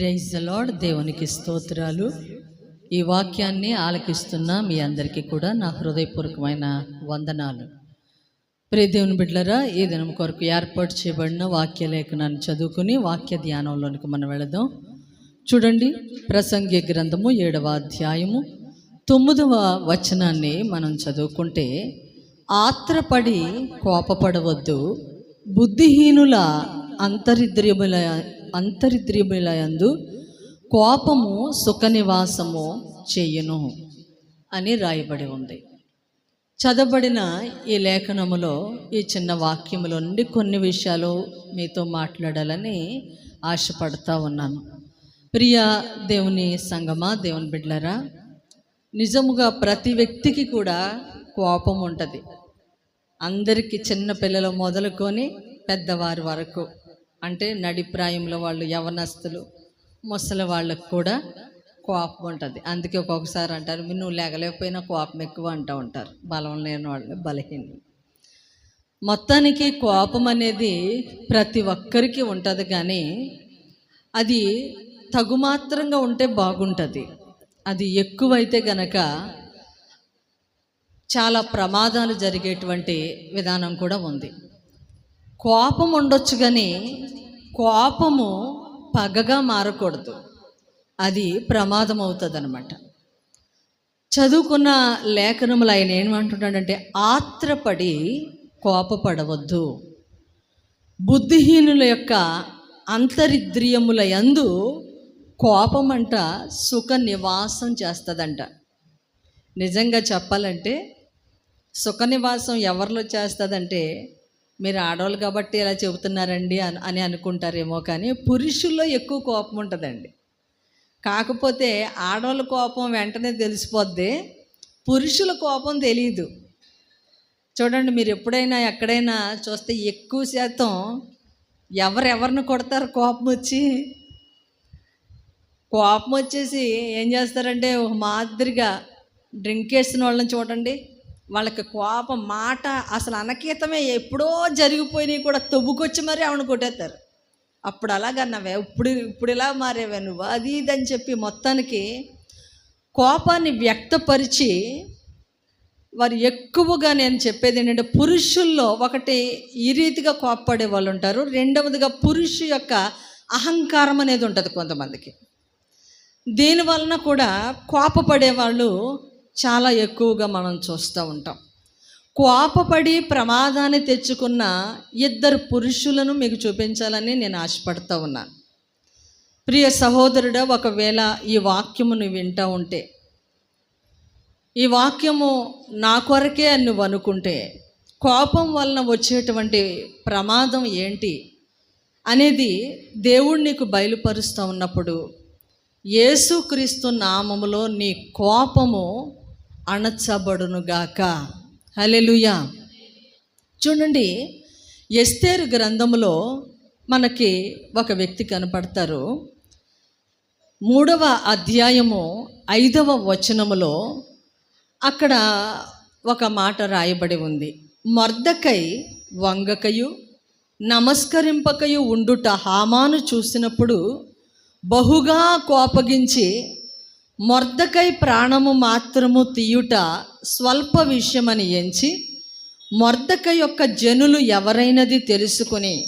Praise lord దేవునికి స్తోత్రాలు. ఈ వాక్యాన్ని ఆలకిస్తున్న మీ అందరికీ కూడా నా హృదయపూర్వకమైన వందనాలు. ప్రే దేవుని బిడ్డలరా ఈ దినం కొరకు ఏర్పాటు చేయబడిన వాక్య లేఖనాన్ని చదువుకుని వాక్య ధ్యానంలోనికి మనం వెళదాం. చూడండి ప్రసంగి గ్రంథము ఏడవ అధ్యాయము తొమ్మిదవ వచనాన్ని మనం చదువుకుంటే ఆత్రపడి కోపపడవద్దు బుద్ధిహీనుల అంతరిద్రియముల అంతరిద్రియములందు కోపము సుఖనివాసము చేయును అని రాయబడి ఉంది. చదవబడిన ఈ లేఖనములో ఈ చిన్న వాక్యములో నుండి కొన్ని విషయాలు మీతో మాట్లాడాలని ఆశపడతా ఉన్నాను. ప్రియ దేవుని సంగమా దేవుని బిడ్లరా నిజముగా ప్రతి వ్యక్తికి కూడా కోపం ఉంటుంది. అందరికీ చిన్న పిల్లలు మొదలుకొని పెద్దవారి వరకు అంటే నడిప్రాయంలో వాళ్ళు యవనస్తులు ముసలి వాళ్ళకు కూడా కోపం ఉంటుంది. అందుకే ఒక్కొక్కసారి అంటారు నువ్వు లేగలేకపోయినా కోపం ఎక్కువ అంటూ ఉంటారు. బలం లేని వాళ్ళు బలహీనలు. మొత్తానికి కోపం అనేది ప్రతి ఒక్కరికి ఉంటుంది కానీ అది తగుమాత్రంగా ఉంటే బాగుంటుంది. అది ఎక్కువైతే గనక చాలా ప్రమాదాలు జరిగేటువంటి విధానం కూడా ఉంది. కోపం ఉండొచ్చు కానీ కోపము పగగా మారకూడదు. అది ప్రమాదం అవుతుంది అనమాట చదువుకున్న లేఖనములు ఆయన ఏమంటున్నాడంటే ఆత్రపడి కోపపడవద్దు. బుద్ధిహీనుల యొక్క అంతరిద్రియముల యందు కోపమంట సుఖ నివాసం చేస్తుందంట. నిజంగా చెప్పాలంటే సుఖ నివాసం ఎవరిలో చేస్తుందంటే మీరు ఆడవాళ్ళు కాబట్టి ఇలా చెబుతున్నారండి అని అని అనుకుంటారేమో కానీ పురుషుల్లో ఎక్కువ కోపం ఉంటుందండి. కాకపోతే ఆడవాళ్ళ కోపం వెంటనే తెలిసిపోద్ది పురుషుల కోపం తెలియదు చూడండి మీరు ఎప్పుడైనా ఎక్కడైనా చూస్తే ఎక్కువ శాతం ఎవరెవరిని కొడతారు కోపం వచ్చి? కోపం వచ్చేసి ఏం చేస్తారంటే ఒక మాదిరిగా డ్రింక్ వేసిన వాళ్ళని చూడండి. వాళ్ళకి కోపం మాట అసలు అనకీతమే. ఎప్పుడో జరిగిపోయినాయి కూడా తొబ్బుకొచ్చి మరీ ఆవిడ కొట్టేస్తారు అప్పుడు అలాగన్నావే ఇప్పుడు ఇప్పుడు ఇలా మారేవే నువ్వు? అది ఇది అని చెప్పి మొత్తానికి కోపాన్ని వ్యక్తపరిచి వారు ఎక్కువగా నేను చెప్పేది ఏంటంటే పురుషుల్లో ఒకటి ఈ రీతిగా కోప్పడే వాళ్ళు ఉంటారు. రెండవదిగా పురుషు యొక్క అహంకారం అనేది ఉంటుంది కొంతమందికి. దీని వలన కూడా కోపపడే వాళ్ళు చాలా ఎక్కువగా మనం చూస్తూ ఉంటాం. కోపపడి ప్రమాదాన్ని తెచ్చుకున్న ఇద్దరు పురుషులను మీకు చూపించాలని నేను ఆశపడుతూ ఉన్నాను. ప్రియ సహోదరుడు ఒకవేళ ఈ వాక్యమును వింటూ ఉంటే ఈ వాక్యము నా కొరకే అని నువ్వు అనుకుంటే కోపం వలన వచ్చేటువంటి ప్రమాదం ఏంటి అనేది దేవుడు నీకు బయలుపరుస్తూ ఉన్నప్పుడు యేసుక్రీస్తు నామములో నీ కోపము అణచబడునుగాక. హలెలుయా చూడండి ఎస్తేరు గ్రంథములో మనకి ఒక వ్యక్తి కనపడతారు. మూడవ అధ్యాయము ఐదవ వచనములో అక్కడ ఒక మాట రాయబడి ఉంది. మర్దకై వంగకయు నమస్కరింపకయు ఉండుట హామాను చూసినప్పుడు బహుగా కోపగించి మొర్దకై ప్రాణము మాత్రము తీయుట స్వల్ప విషయమని ఎంచి మొర్దక యొక్క జనులు ఎవరైనది తెలుసుకుని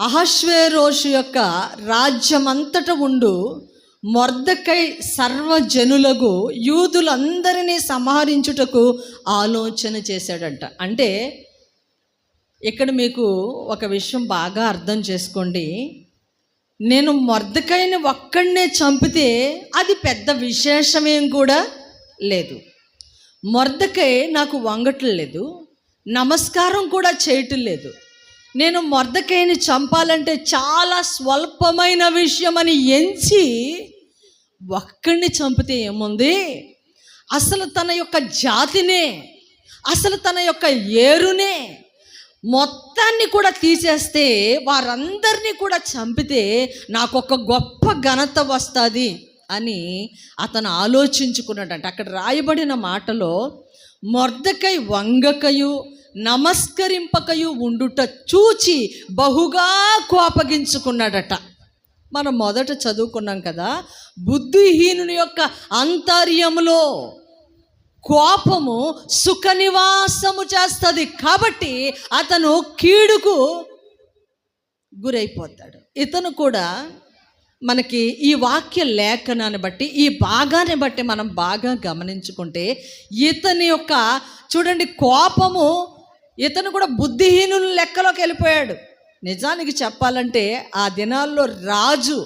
అహశ్వేరోషు యొక్క రాజ్యమంతట ఉండు మొర్దకై సర్వజనులకు యూదులందరినీ సంహరించుటకు ఆలోచన చేశాడంట. అంటే ఇక్కడ మీకు ఒక విషయం బాగా అర్థం చేసుకోండి. నేను మొర్దకాయని ఒక్కడనే చంపితే అది పెద్ద విశేషమేం కూడా లేదు. మొర్దకై నాకు వంగటం లేదు నమస్కారం కూడా చేయటం లేదు. నేను మొర్దకైని చంపాలంటే చాలా స్వల్పమైన విషయం అని ఎంచి ఒక్కడిని చంపితే ఏముంది? అసలు తన యొక్క జాతినే అసలు తన యొక్క ఏరునే మొత్తాన్ని కూడా తీసేస్తే వారందరినీ కూడా చంపితే నాకు ఒక గొప్ప ఘనత వస్తుంది అని అతను ఆలోచించుకున్నాడంట. అక్కడ రాయబడిన మాటలో మొర్దకై వంగకయు నమస్కరింపకయు ఉండుట చూచి బహుగా కోపగించుకున్నాడట. మనం మొదట చదువుకున్నాం కదా బుద్ధిహీనుని యొక్క అంతర్యములో కోపము సుఖ నివాసము చేస్తుంది కాబట్టి అతను కీడుకు గురైపోతాడు. ఇతను కూడా మనకి ఈ వాక్య లేఖనాన్ని బట్టి ఈ భాగాన్ని బట్టి మనం బాగా గమనించుకుంటే ఇతని యొక్క చూడండి కోపము ఇతను కూడా బుద్ధిహీనుల లెక్కలోకి వెళ్ళిపోయాడు. నిజానికి చెప్పాలంటే ఆ దినాల్లో రాజు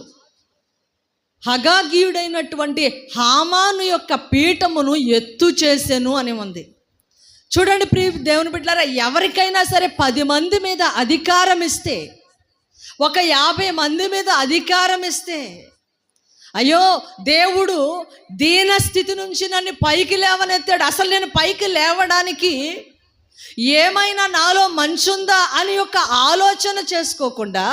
హగాగీయుడైనటువంటి హామాను యొక్క పీఠమును ఎత్తు చేసెను అని ఉంది. చూడండి ప్రియ దేవుని బిడ్డారా ఎవరికైనా సరే పది మంది మీద అధికారం ఇస్తే ఒక యాభై మంది మీద అధికారం ఇస్తే అయ్యో దేవుడు దీన స్థితి నుంచి నన్ను పైకి లేవనెత్తాడు. అసలు నేను పైకి లేవడానికి ఏమైనా నాలో మంచుందా అని ఒక ఆలోచన చేసుకోకుండా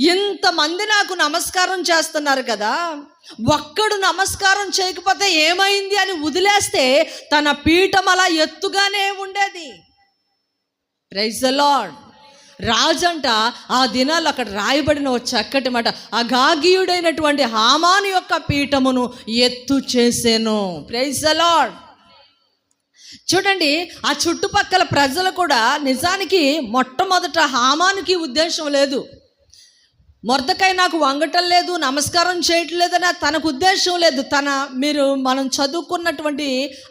ఇంతమంది నాకు నమస్కారం చేస్తున్నారు కదా ఒక్కడు నమస్కారం చేయకపోతే ఏమైంది అని వదిలేస్తే తన పీఠం అలా ఎత్తుగానే ఉండేది. ప్రైజ్ లార్డ్ రాజంట ఆ దినాలు అక్కడ రాయబడిన ఓ చక్కటి మాట అగాగీయుడైనటువంటి హామాను యొక్క పీఠమును ఎత్తు చేసేను. ప్రైజ్ లార్డ్ చూడండి ఆ చుట్టుపక్కల ప్రజలు కూడా నిజానికి మొట్టమొదట హామానికి ఉద్దేశం లేదు. మొరదకాయ నాకు వంగటం లేదు నమస్కారం చేయటం లేదని తనకు ఉద్దేశం లేదు. తన మీరు మనం చదువుకున్నటువంటి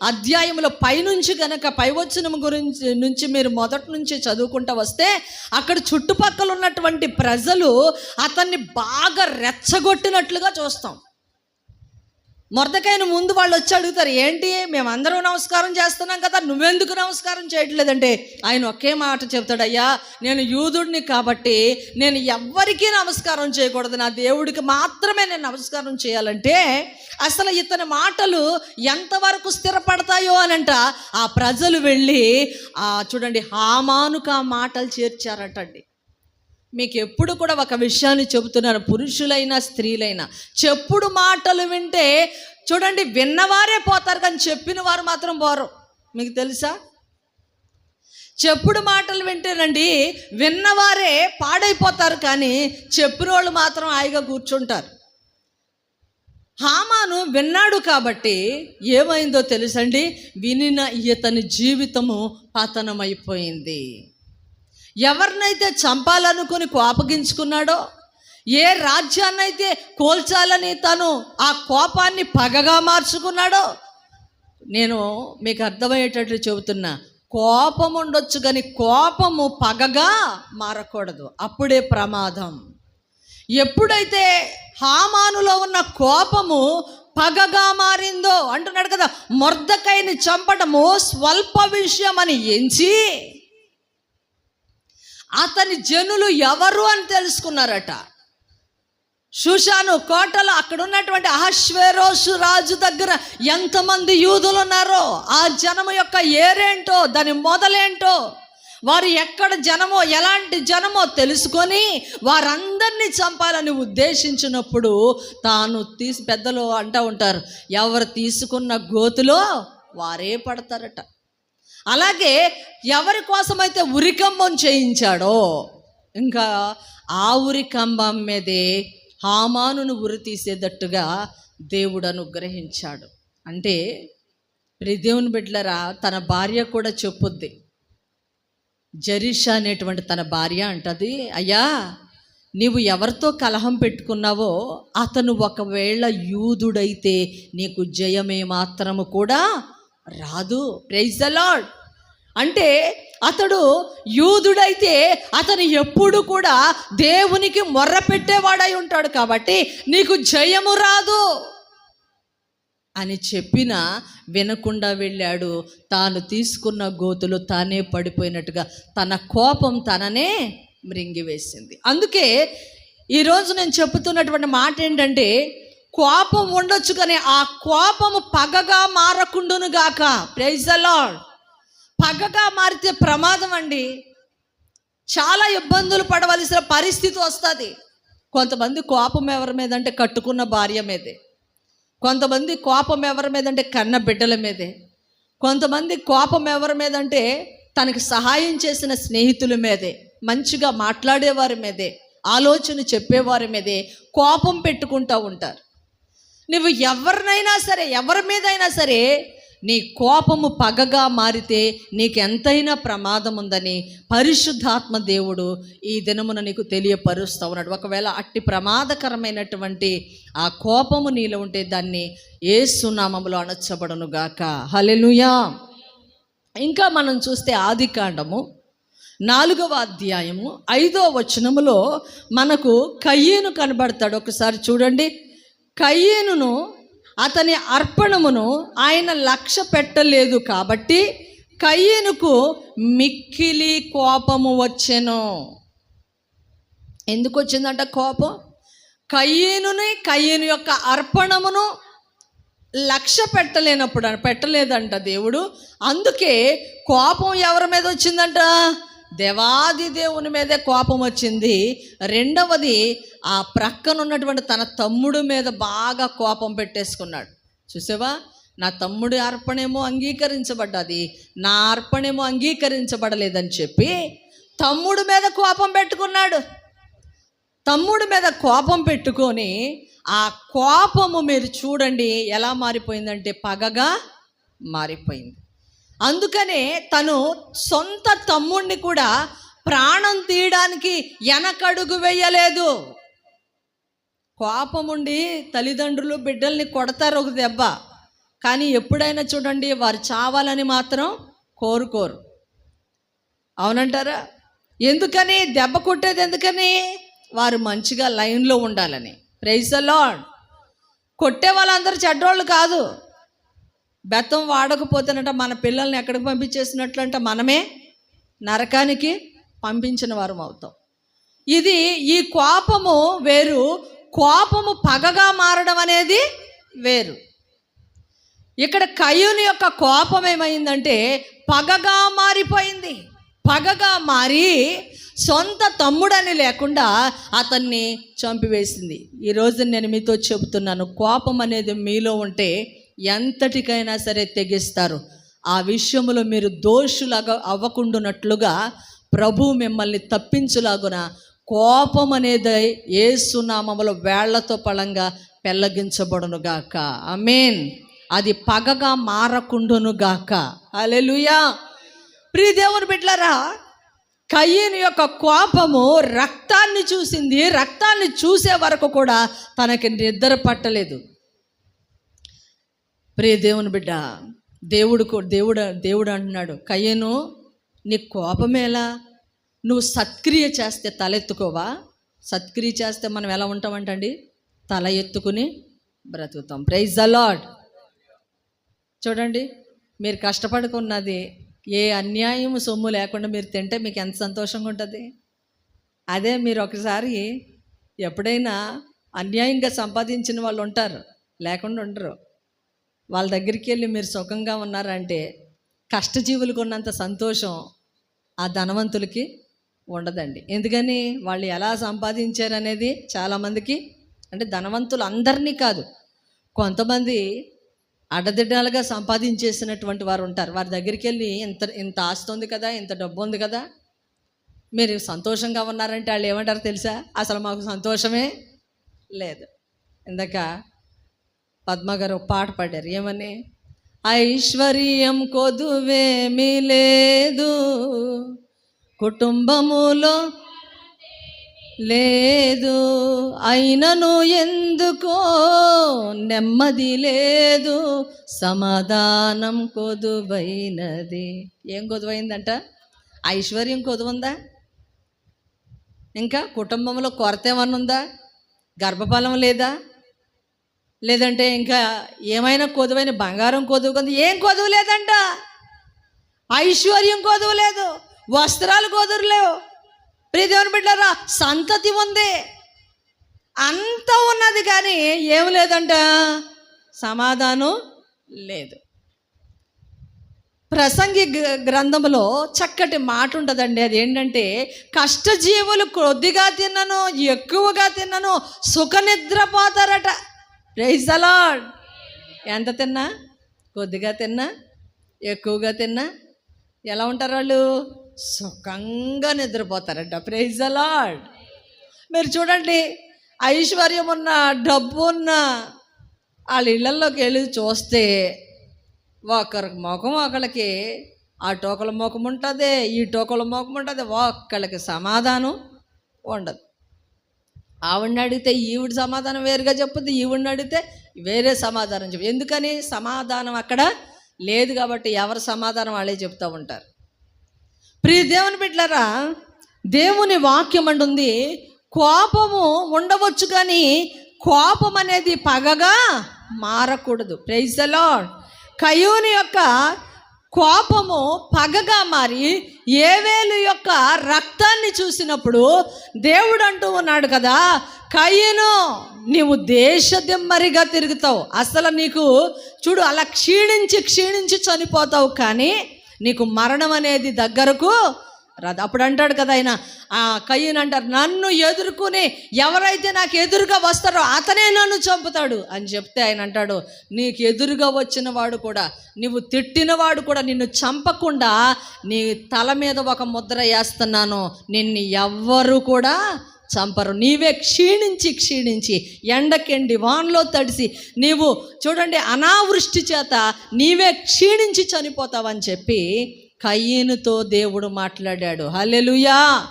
అధ్యాయంలో పైనుంచి గనక పైవచనం గురించి నుంచి మీరు మొదటి నుంచి చదువుకుంటూ వస్తే అక్కడ చుట్టుపక్కల ఉన్నటువంటి ప్రజలు అతన్ని బాగా రెచ్చగొట్టినట్లుగా చూస్తాం. మొరదకాయను ముందు వాళ్ళు వచ్చి అడుగుతారు ఏంటి? మేమందరూ నమస్కారం చేస్తున్నాం కదా నువ్వెందుకు నమస్కారం చేయట్లేదంటే? ఆయన ఒకే మాట చెప్తాడు అయ్యా నేను యూదుడిని కాబట్టి నేను ఎవ్వరికీ నమస్కారం చేయకూడదు. నా దేవుడికి మాత్రమే నేను నమస్కారం చేయాలంటే అసలు ఇతని మాటలు ఎంతవరకు స్థిరపడతాయో అనంట ఆ ప్రజలు వెళ్ళి చూడండి హామానుక మాటలు చేర్చారటండి. మీకు ఎప్పుడు కూడా ఒక విషయాన్ని చెబుతున్నాను పురుషులైనా స్త్రీలైనా. చెప్పుడు మాటలు వింటే చూడండి విన్నవారే పోతారు కానీ చెప్పిన వారు మాత్రం పోరు. మీకు తెలుసా? చెప్పుడు మాటలు వింటేనండి విన్నవారే పాడైపోతారు కానీ చెప్పిన వాళ్ళు మాత్రం హాయిగా కూర్చుంటారు. హామాను విన్నాడు కాబట్టి ఏమైందో తెలుసండి? వినిన ఇతని జీవితము పతనమైపోయింది. ఎవరినైతే చంపాలనుకుని కోపగించుకున్నాడో ఏ రాజ్యాన్నైతే కోల్చాలని తను ఆ కోపాన్ని పగగా మార్చుకున్నాడో నేను మీకు అర్థమయ్యేటట్లు చెబుతున్నా కోపం ఉండొచ్చు కానీ కోపము పగగా మారకూడదు. అప్పుడే ప్రమాదం. ఎప్పుడైతే హామానులో ఉన్న కోపము పగగా మారిందో అంటున్నాడు కదా మొర్దకైని చంపడము స్వల్ప విషయం అని ఎంచి అతని జనులు ఎవరు అని తెలుసుకున్నారట. షుషాను కోటలో అక్కడ ఉన్నటువంటి అహశ్వేరోషు రాజు దగ్గర ఎంతమంది యూదులు ఉన్నారో ఆ జనము యొక్క ఏరేంటో దాని మొదలేంటో వారు ఎక్కడ జనమో ఎలాంటి జనమో తెలుసుకొని వారందరినీ చంపాలని ఉద్దేశించినప్పుడు తాను తీసి పెద్దలు అంటూ ఉంటారు ఎవరు తీసుకున్న గోతులో వారే పడతారట. అలాగే ఎవరి కోసమైతే ఉరికంబం చేయించాడో ఇంకా ఆ ఉరికంబం మీదే హామానును ఉరి తీసేటట్టుగా దేవుడు అనుగ్రహించాడు. అంటే దేవుని బిడ్డలరా తన భార్య కూడా చెప్పుద్ది. జరీషా అనేటువంటి తన భార్య అంటది అయ్యా నీవు ఎవరితో కలహం పెట్టుకున్నావో అతను ఒకవేళ యూదుడైతే నీకు జయమే మాత్రము కూడా రాదు. ప్రైజ్ ద లాడ్ అంటే అతడు యూదుడైతే అతను ఎప్పుడు కూడా దేవునికి మొర్ర పెట్టేవాడై ఉంటాడు కాబట్టి నీకు జయము రాదు అని చెప్పిన వినకుండా వెళ్ళాడు. తాను తీసుకున్న గోతులు తానే పడిపోయినట్టుగా తన కోపం తననే మృంగివేసింది. అందుకే ఈరోజు నేను చెబుతున్నటువంటి మాట ఏంటంటే కోపం ఉండొచ్చు కానీ ఆ కోపము పగగా మారకుండును గాక ప్రైజ్ లాడ్ పగగా మారితే ప్రమాదం అండి. చాలా ఇబ్బందులు పడవలసిన పరిస్థితి వస్తుంది. కొంతమంది కోపం ఎవరి మీద అంటే కట్టుకున్న భార్య మీదే. కొంతమంది కోపం ఎవరి మీద అంటే కన్న బిడ్డల మీదే. కొంతమంది కోపం ఎవరి మీద అంటే తనకి సహాయం చేసిన స్నేహితుల మీదే. మంచిగా మాట్లాడేవారి మీదే. ఆలోచన చెప్పేవారి మీదే. కోపం పెట్టుకుంటూ ఉంటారు. నువ్వు ఎవరినైనా సరే ఎవరి మీదైనా సరే నీ కోపము పగగా మారితే నీకెంతైనా ప్రమాదం ఉందని పరిశుద్ధాత్మ దేవుడు ఈ దినమున నీకు తెలియపరుస్తూ ఉన్నాడు. ఒకవేళ అట్టి ప్రమాదకరమైనటువంటి ఆ కోపము నీలో ఉంటే దాన్ని ఏ సునామములో అణచబడనుగాక హలెలుయా ఇంకా మనం చూస్తే ఆది కాండము నాలుగవ అధ్యాయము ఐదో వచనములో మనకు కయ్యేను కనబడతాడు. ఒకసారి చూడండి. కయ్యేనును అతని అర్పణమును ఆయన లక్ష్య పెట్టలేదు కాబట్టి కయ్యేనుకు మిక్కిలి కోపము వచ్చెను. ఎందుకు వచ్చిందంట కోపం? కయ్యేనుని కయ్యేను యొక్క అర్పణమును లక్ష్య పెట్టలేనప్పుడు పెట్టలేదంట దేవుడు. అందుకే కోపం ఎవరి మీద వచ్చిందంట? దేవాది దేవుని మీదే కోపం వచ్చింది. రెండవది ఆ ప్రక్కన ఉన్నటువంటి తన తమ్ముడు మీద బాగా కోపం పెట్టేసుకున్నాడు. చూసావా? నా తమ్ముడి అర్పణేమో అంగీకరించబడ్డది. నా అర్పణేమో అంగీకరించబడలేదని చెప్పి తమ్ముడు మీద కోపం పెట్టుకున్నాడు. తమ్ముడి మీద కోపం పెట్టుకొని ఆ కోపము మీరు చూడండి ఎలా మారిపోయిందంటే పగగా మారిపోయింది. అందుకనే తను సొంత తమ్ముణ్ణి కూడా ప్రాణం తీయడానికి వెనకడుగు వేయలేదు. కోపముండి తల్లిదండ్రులు బిడ్డల్ని కొడతారు ఒక దెబ్బ. కానీ ఎప్పుడైనా చూడండి వారు చావాలని మాత్రం కోరుకోరు. అవునంటారా? ఎందుకని? దెబ్బ కొట్టేది ఎందుకని? వారు మంచిగా లైన్లో ఉండాలని. ప్రైజ్ లాడ్ కొట్టే వాళ్ళందరూ చెడ్డోళ్ళు కాదు. బెత్తం వాడకపోతేనట మన పిల్లల్ని ఎక్కడికి పంపించేసినట్లంట మనమే నరకానికి పంపించిన వారం అవుతాం. ఇది ఈ కోపము వేరు కోపము పగగా మారడం అనేది వేరు. ఇక్కడ కయ్యూని యొక్క కోపం ఏమైందంటే పగగా మారిపోయింది. పగగా మారి సొంత తమ్ముడని లేకుండా అతన్ని చంపివేసింది. ఈరోజు నేను మీతో చెబుతున్నాను కోపం అనేది మీలో ఉంటే ఎంతటికైనా సరే తెగిస్తారు. ఆ విషయంలో మీరు దోషులాగా అవ్వకుండునట్లుగా ప్రభు మిమ్మల్ని తప్పించులాగున కోపం అనేది ఏసునామములో వేళ్ళతో పళంగా పెళ్ళగించబడును గాక. అమేన్ అది పగగా మారకుండును గాక. అలెలుయా ప్రియ దేవుని బిడ్డలారా కయ్యని యొక్క కోపము రక్తాన్ని చూసింది రక్తాన్ని చూసే వరకు కూడా తనకి నిద్ర పట్టలేదు. ప్రియ దేవుని బిడ్డ దేవుడు దేవుడు దేవుడు అంటున్నాడు కయ్యను నీ కోపమేలా నువ్వు సత్క్రియ చేస్తే తలెత్తుకోవా సత్క్రియ చేస్తే మనం ఎలా ఉంటామంటండి? తల ఎత్తుకుని బ్రతుకుతాం. ప్రైజ్ అలాడ్ లాడ్ చూడండి మీరు కష్టపడుకున్నది ఏ అన్యాయం సొమ్ము లేకుండా మీరు తింటే మీకు ఎంత సంతోషంగా ఉంటుంది? అదే మీరు ఒకసారి ఎప్పుడైనా అన్యాయంగా సంపాదించిన వాళ్ళు ఉంటారు లేకుండా ఉండరు. వాళ్ళ దగ్గరికి వెళ్ళి మీరు సుఖంగా ఉన్నారంటే కష్టజీవులకు ఉన్నంత సంతోషం ఆ ధనవంతులకి ఉండదండి. ఎందుకని? వాళ్ళు ఎలా సంపాదించారనేది చాలామందికి అంటే ధనవంతులు అందరినీ కాదు. కొంతమంది అడ్డదిడ్డాలుగా సంపాదించేసినటువంటి వారు ఉంటారు. వారి దగ్గరికి వెళ్ళి ఇంత ఇంత ఆస్తి ఉంది కదా ఇంత డబ్బు ఉంది కదా మీరు సంతోషంగా ఉన్నారంటే వాళ్ళు ఏమంటారు తెలుసా? అసలు మాకు సంతోషమే లేదు. ఇందాక పద్మగారు పాట పాడారు. ఏమని? ఐశ్వర్యం కొదువేమీ లేదు. కుటుంబములో లేదు. అయినను ఎందుకో నెమ్మది లేదు. సమాధానం కొదువైనది. ఏం కొదువైందంట? ఐశ్వర్యం కొదువుందా? ఇంకా కుటుంబంలో కొరత ఏమన్నా ఉందా గర్భఫలం లేదా? లేదంటే ఇంకా ఏమైనా కొదువైన బంగారం కొదువు కొంది ఏం కొదువు లేదంట ఐశ్వర్యం కొదువు లేదు వస్త్రాలు కొదురు లేవు ప్రియదేవుని బిడ్డారా సంతతి ఉంది. అంత ఉన్నది కానీ ఏం లేదంట? సమాధానం లేదు. ప్రసంగి గ్రంథంలో చక్కటి మాట ఉంటుందండి. అది ఏంటంటే కష్టజీవులు కొద్దిగా తిన్నను ఎక్కువగా తిన్నను సుఖ నిద్రపోతారట. ప్రైజ్ అలాడ్ ఎంత తిన్నా? కొద్దిగా తిన్నా? ఎక్కువగా తిన్నా? ఎలా ఉంటారు వాళ్ళు? సుఖంగా నిద్రపోతారంట. ప్రైజ్ అలాడ్ మీరు చూడండి ఐశ్వర్యం ఉన్న డబ్బు ఉన్న వాళ్ళ ఇళ్ళల్లోకి వెళ్ళి చూస్తే ఒకరికి ముఖం ఒకళ్ళకి ఆ టోకల ముఖం ఉంటుంది ఈ టోకల ముఖం ఉంటుంది ఒక్కళ్ళకి సమాధానం ఉండదు. ఆవిడని అడిగితే ఈవిడ సమాధానం వేరుగా చెప్పుద్ది ఈవిడిని అడిగితే వేరే సమాధానం చెప్పు. ఎందుకని? సమాధానం అక్కడ లేదు కాబట్టి ఎవరి సమాధానం వాళ్ళే చెప్తూ ఉంటారు. ప్రియ దేవుని బిడ్డలారా దేవుని వాక్యం అంటుంది కోపము ఉండవచ్చు కానీ కోపం అనేది పగగా మారకూడదు. ప్రైజ్ లార్డ్ కయూని యొక్క కోపము పగగా మారి ఏవేలు యొక్క రక్తాన్ని చూసినప్పుడు దేవుడు అంటూ ఉన్నాడు కదా కయ్యను నీవు దేశదిమ్మరిగా తిరుగుతావు. అసలు నీకు చూడు అలా క్షీణించి క్షీణించి చనిపోతావు కానీ నీకు మరణం అనేది దగ్గరకు రాదు. అప్పుడు అంటాడు కదా ఆయన ఆ కయ్యను అంటారు నన్ను ఎదుర్కొని ఎవరైతే నాకు ఎదురుగా వస్తారో అతనే నన్ను చంపుతాడు. అని చెప్తే ఆయన అంటాడు నీకు ఎదురుగా వచ్చిన వాడు కూడా నువ్వు తిట్టిన వాడు కూడా నిన్ను చంపకుండా నీ తల మీద ఒక ముద్ర వేస్తున్నాను. నిన్ను ఎవ్వరు కూడా చంపరు. నీవే క్షీణించి క్షీణించి ఎండకెండి వాన్లో తడిసి నీవు చూడండి అనావృష్టి చేత నీవే క్షీణించి చనిపోతావని చెప్పి కయ్యనుతో దేవుడు మాట్లాడాడు. హల్లెలూయా.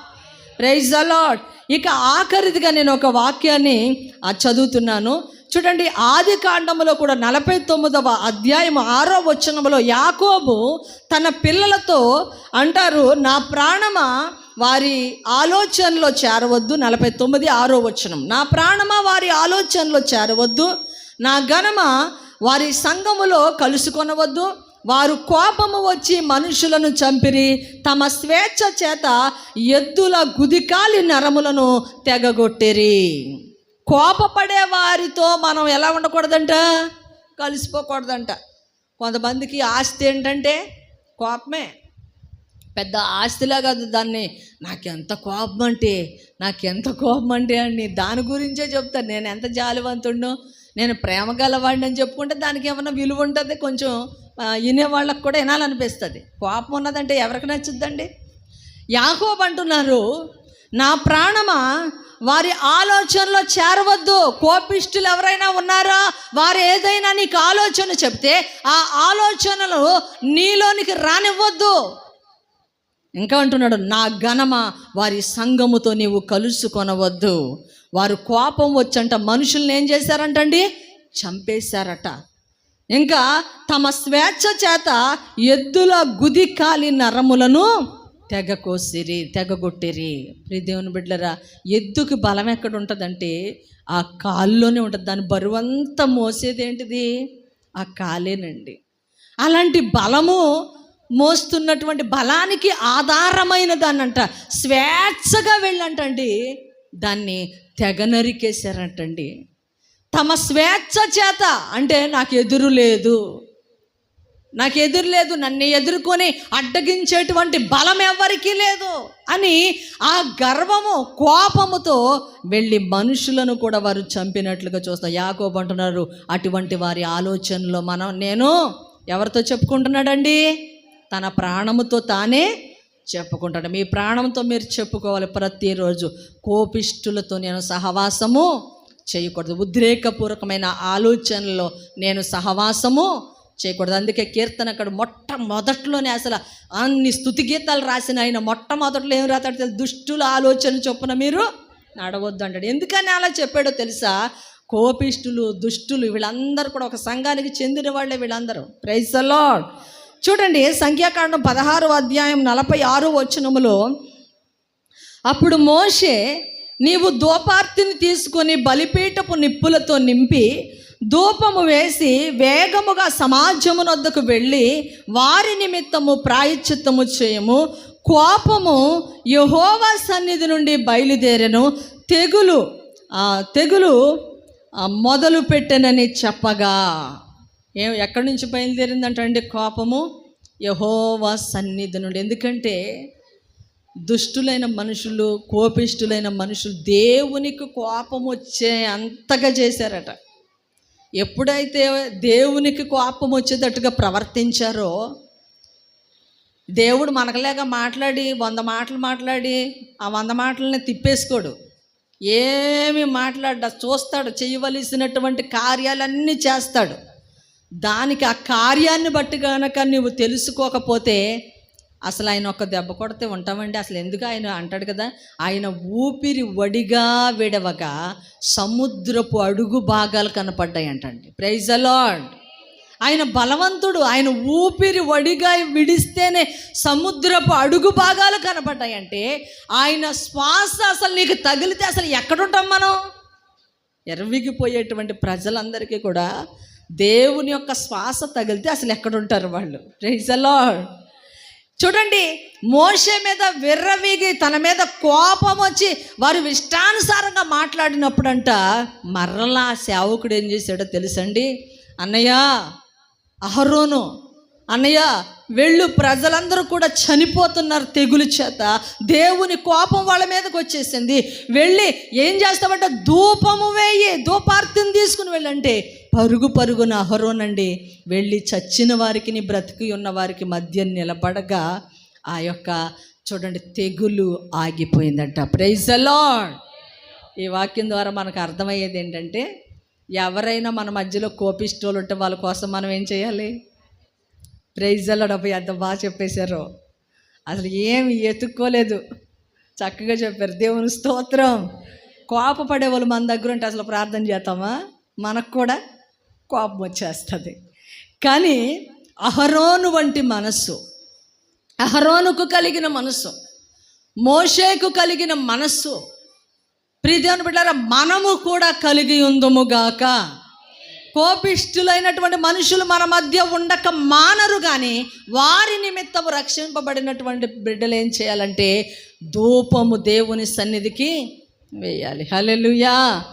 ప్రైజ్ అలాడ్ ఇక ఆఖరిదిగా నేను ఒక వాక్యాన్ని చదువుతున్నాను. చూడండి ఆది కాండములో కూడా నలభై తొమ్మిదవ అధ్యాయం ఆరో వచనములో యాకోబు తన పిల్లలతో అంటారు నా ప్రాణమా వారి ఆలోచనలో చేరవద్దు. నలభై తొమ్మిది ఆరో వచనం. నా ప్రాణమా వారి ఆలోచనలో చేరవద్దు. నా గణమ వారి సంఘములో కలుసుకొనవద్దు. వారు కోపము వచ్చి మనుషులను చంపిరి తమ స్వేచ్ఛ చేత ఎద్దుల గుదికాలి నరములను తెగగొట్టిరి. కోపపడే వారితో మనం ఎలా ఉండకూడదంట? కలిసిపోకూడదంట. కొంతమందికి ఆస్తి ఏంటంటే కోపమే. పెద్ద ఆస్తిలా కాదు దాన్ని. నాకెంత కోపం అంటే నాకెంత కోపం అంటే అని దాని గురించే చెప్తాను నేను ఎంత జాలివంతుడు నేను ప్రేమ గలవాడిని అని చెప్పుకుంటే దానికి ఏమైనా విలువ ఉంటుంది కొంచెం. వినే వాళ్ళకు కూడా వినాలనిపిస్తుంది. కోపం ఉన్నదంటే ఎవరికి నచ్చుద్దండి? యాహోబ్ అంటున్నారు నా ప్రాణమా? వారి ఆలోచనలో చేరవద్దు. కోపిష్టులు ఎవరైనా ఉన్నారా? వారు ఏదైనా నీకు ఆలోచన చెప్తే ఆ ఆలోచనలు నీలోనికి రానివ్వద్దు. ఇంకా అంటున్నాడు నా ఘనమ? వారి సంఘముతో నీవు కలుసుకొనవద్దు. వారు కోపం వచ్చంట మనుషుల్ని ఏం చేశారంటండి? చంపేశారట. ఇంకా తమ స్వేచ్ఛ చేత ఎద్దుల గుది కాలి నరములను తెగ కోసిరి తెగగొట్టిరి. ప్రియ దేవుని బిడ్డరా ఎద్దుకి బలం ఎక్కడ ఉంటుందంటే ఆ కాల్లోనే ఉంటుంది. దాని బరువంతా మోసేది ఏంటిది? ఆ కాలేనండి. అలాంటి బలము మోస్తున్నటువంటి బలానికి ఆధారమైన దాన్నంట స్వేచ్ఛగా వెళ్ళంటండి. దాన్ని తెగ నరికేశారంటండి. తమ స్వేచ్ఛ చేత అంటే నాకు ఎదురు లేదు. నాకు ఎదురు లేదు. నన్ను ఎదుర్కొని అడ్డగించేటువంటి బలం ఎవరికీ లేదు అని ఆ గర్వము కోపముతో వెళ్ళి మనుషులను కూడా వారు చంపినట్లుగా చూస్తాం. యాకోబు అంటున్నారు అటువంటి వారి ఆలోచనలో మనం నేను ఎవరితో చెప్పుకుంటున్నాడండి? తన ప్రాణముతో తానే చెప్పుకుంటాడు. మీ ప్రాణంతో మీరు చెప్పుకోవాలి ప్రతిరోజు. కోపిష్టులతో నేను సహవాసము చేయకూడదు. ఉద్రేకపూర్వకమైన ఆలోచనలో నేను సహవాసము చేయకూడదు. అందుకే కీర్తన అక్కడ మొట్టమొదట్లోనే అసలు అన్ని స్థుతి గీతాలు రాసిన ఆయన మొట్టమొదట్లో ఏం రాతాడు తెలుసు? దుష్టుల ఆలోచన చొప్పున మీరు నడవద్దు అంటాడు. ఎందుకని అలా చెప్పాడో తెలుసా? కోపిష్టులు దుష్టులు వీళ్ళందరూ కూడా ఒక సంఘానికి చెందిన వాళ్ళే వీళ్ళందరూ. ప్రైజ్ లార్డ్ చూడండి సంఖ్యాకాండం పదహారు అధ్యాయం నలభై ఆరు వచనములో అప్పుడు మోషే నీవు దూపార్తిని తీసుకొని బలిపీఠపు నిప్పులతో నింపి ధూపము వేసి వేగముగా సమాజమునొద్దకు వెళ్ళి వారి నిమిత్తము ప్రాయశ్చిత్తము చేయము. కోపము యహోవా సన్నిధి నుండి బయలుదేరెను. తెగులు తెగులు మొదలు పెట్టెనని చెప్పగా. ఏం ఎక్కడి నుంచి బయలుదేరిందంటండి కోపము? యహోవా సన్నిధి నుండి. ఎందుకంటే దుష్టులైన మనుషులు కోపిష్టులైన మనుషులు దేవునికి కోపం వచ్చే అంతగా చేశారట. ఎప్పుడైతే దేవునికి కోపం వచ్చేటట్టుగా ప్రవర్తించారో దేవుడు మనకలేక మాట్లాడి వంద మాటలు మాట్లాడి ఆ వంద మాటలని తిప్పేసుకోడు. ఏమి మాట్లాడ చూస్తాడు చేయవలసినటువంటి కార్యాలన్నీ చేస్తాడు. దానికి ఆ కార్యాన్ని బట్టి కనుక నువ్వు తెలుసుకోకపోతే అసలు ఆయన ఒక దెబ్బ కొడితే ఉంటామండి. అసలు ఎందుకు ఆయన అంటాడు కదా ఆయన ఊపిరి వడిగా విడవగా సముద్రపు అడుగు భాగాలు కనపడ్డాయి అంటండి ప్రైజ్ అలాడ్ ఆయన బలవంతుడు ఆయన ఊపిరి వడిగా విడిస్తేనే సముద్రపు అడుగు భాగాలు కనపడ్డాయి అంటే ఆయన శ్వాస అసలు నీకు తగిలితే అసలు ఎక్కడుంటాం మనం? ఎర్విగిపోయేటువంటి ప్రజలందరికీ కూడా దేవుని యొక్క శ్వాస తగిలితే అసలు ఎక్కడుంటారు వాళ్ళు? ప్రైజ్ అలాడ్ చూడండి మోషే మీద విర్రవీగి తన మీద కోపం వచ్చి వారు ఇష్టానుసారంగా మాట్లాడినప్పుడంట మరలా సేవకుడు ఏం చేశాడో తెలుసండి? అన్నయ్య అహరోను అన్నయ్య వెళ్ళు ప్రజలందరూ కూడా చనిపోతున్నారు తెగులు చేత. దేవుని కోపం వాళ్ళ మీదకి వచ్చేసింది. వెళ్ళి ఏం చేస్తామంటే ధూపము వేయి ధూపార్తిని తీసుకుని వెళ్ళంటే పరుగు పరుగున అహరోనండి వెళ్ళి చచ్చిన వారికి బ్రతికి ఉన్న వారికి మధ్య నిలబడగా ఆ యొక్క చూడండి తెగులు ఆగిపోయిందంట. ప్రైజ్ అలాడ్ ఈ వాక్యం ద్వారా మనకు అర్థమయ్యేది ఏంటంటే ఎవరైనా మన మధ్యలో కోపిస్టోలు ఉంటే వాళ్ళ కోసం మనం ఏం చేయాలి? ప్రైజ్ అల్లడబ్బా ఎంత బాగా చెప్పేశారో. అసలు ఏమి ఎత్తుక్కోలేదు. చక్కగా చెప్పారు. దేవుని స్తోత్రం. కోపపడే వాళ్ళు మన దగ్గర ఉంటే అసలు ప్రార్థన చేస్తామా? మనకు కూడా? కోపం వచ్చేస్తుంది. కానీ అహరోను వంటి మనస్సు అహరోనుకు కలిగిన మనస్సు మోషేకు కలిగిన మనస్సు ప్రీతిని బిడ్డారా మనము కూడా కలిగి ఉందముగాక కోపిష్ఠులైనటువంటి మనుషులు మన మధ్య ఉండక మానరు కానీ వారి నిమిత్తము రక్షింపబడినటువంటి బిడ్డలు ఏం చేయాలంటే ధూపము దేవుని సన్నిధికి వేయాలి. హలెలుయా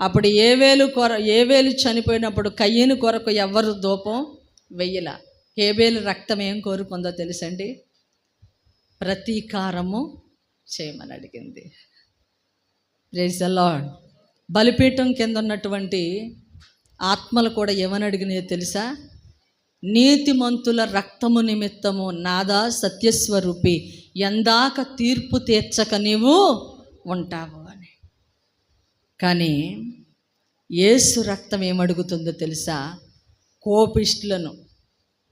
అప్పుడు ఏవేలు కొర ఏవేలు చనిపోయినప్పుడు కయ్యను కొరకు ఎవరు ధూపం వెయ్యల. ఏవేలు రక్తం ఏం కోరుకుందో తెలుసండి? ప్రతీకారము చేయమని అడిగింది. ప్రైజ్ లార్డ్ బలిపీఠం కింద ఉన్నటువంటి ఆత్మలు కూడా ఏమని అడిగినాయో తెలుసా? నీతిమంతుల రక్తము నిమిత్తము నాదా సత్యస్వరూపి. ఎందాక తీర్పు తీర్చక నీవు ఉంటావు. కానీ ఏసు రక్తం ఏమడుగుతుందో తెలుసా? కోపిష్టులను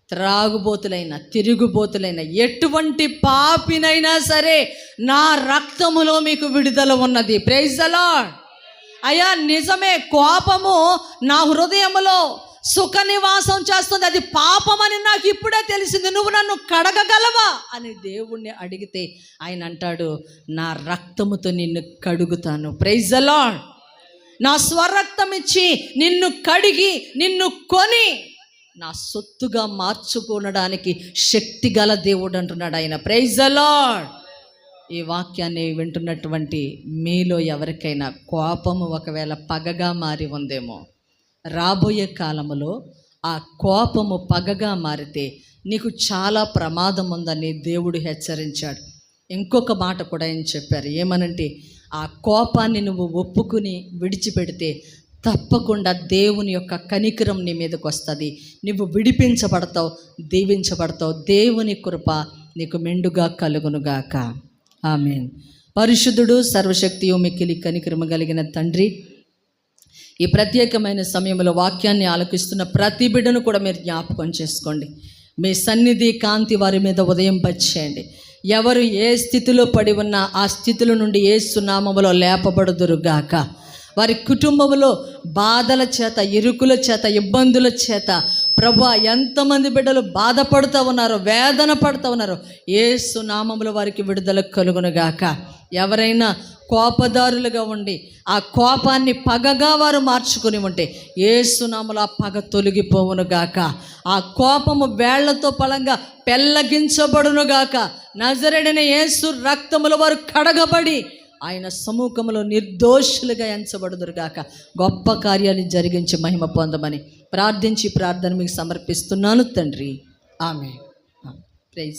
త్రాగుబోతులైన తిరుగుబోతులైన ఎటువంటి పాపినైనా సరే నా రక్తములో మీకు విడుదల ఉన్నది. ప్రైజ్ అలాడ్ అయ్యా నిజమే కోపము నా హృదయములో సుఖ నివాసం చేస్తుంది. అది పాపమని నాకు ఇప్పుడే తెలిసింది. నువ్వు నన్ను కడగగలవా? అని దేవుణ్ణి అడిగితే ఆయన అంటాడు నా రక్తముతో నిన్ను కడుగుతాను. ప్రైజ్ అలాడ్ నా స్వరక్తం ఇచ్చి నిన్ను కడిగి నిన్ను కొని నా సొత్తుగా మార్చుకోనడానికి శక్తి గల దేవుడు అంటున్నాడు ఆయన. ప్రైజ్ అలాడ్ ఈ వాక్యాన్ని వింటున్నటువంటి మీలో ఎవరికైనా కోపము ఒకవేళ పగగా మారి ఉందేమో రాబోయే కాలములో ఆ కోపము పగగా మారితే నీకు చాలా ప్రమాదం ఉందని దేవుడు హెచ్చరించాడు. ఇంకొక మాట కూడా ఆయన చెప్పారు. ఏమనంటే ఆ కోపాన్ని నువ్వు ఒప్పుకుని విడిచిపెడితే తప్పకుండా దేవుని యొక్క కనికరం నీ మీదకు వస్తుంది. నువ్వు విడిపించబడతావు దీవించబడతావు. దేవుని కృప నీకు మెండుగా కలుగునుగాక. ఆమె పరిశుద్ధుడు సర్వశక్తియు మిక్కిలి కనికరమ కలిగిన తండ్రి ఈ ప్రత్యేకమైన సమయంలో వాక్యాన్ని ఆలకిస్తున్న ప్రతి బిడ్డను కూడా మీరు జ్ఞాపకం చేసుకోండి. మీ సన్నిధి కాంతి వారి మీద ఉదయం పచ్చేయండి. ఎవరు ఏ స్థితిలో పడి ఉన్నా ఆ స్థితుల నుండి ఏ సునామములో లేపబడుదురుగాక వారి కుటుంబంలో బాధల చేత ఇరుకుల చేత ఇబ్బందుల చేత ప్రభు ఎంతమంది బిడ్డలు బాధపడుతూ ఉన్నారో వేదన పడుతూ ఉన్నారో ఏ సునామములు వారికి విడుదల కలుగునుగాక ఎవరైనా కోపదారులుగా ఉండి ఆ కోపాన్ని పగగా వారు మార్చుకుని ఉంటే ఏ సునాములు ఆ పగ తొలగిపోవునుగాక ఆ కోపము వేళ్ళతో పలంగా పెళ్ళగించబడునుగాక నజరడిన యేసు రక్తముల వారు కడగబడి ఆయన సముఖంలో నిర్దోషులుగా ఎంచబడుదురుగాక. గొప్ప కార్యాలు జరిగించి మహిమ పొందమని ప్రార్థించి ప్రార్థన మీకు సమర్పిస్తున్నాను తండ్రి. ఆమె ప్రైజ్.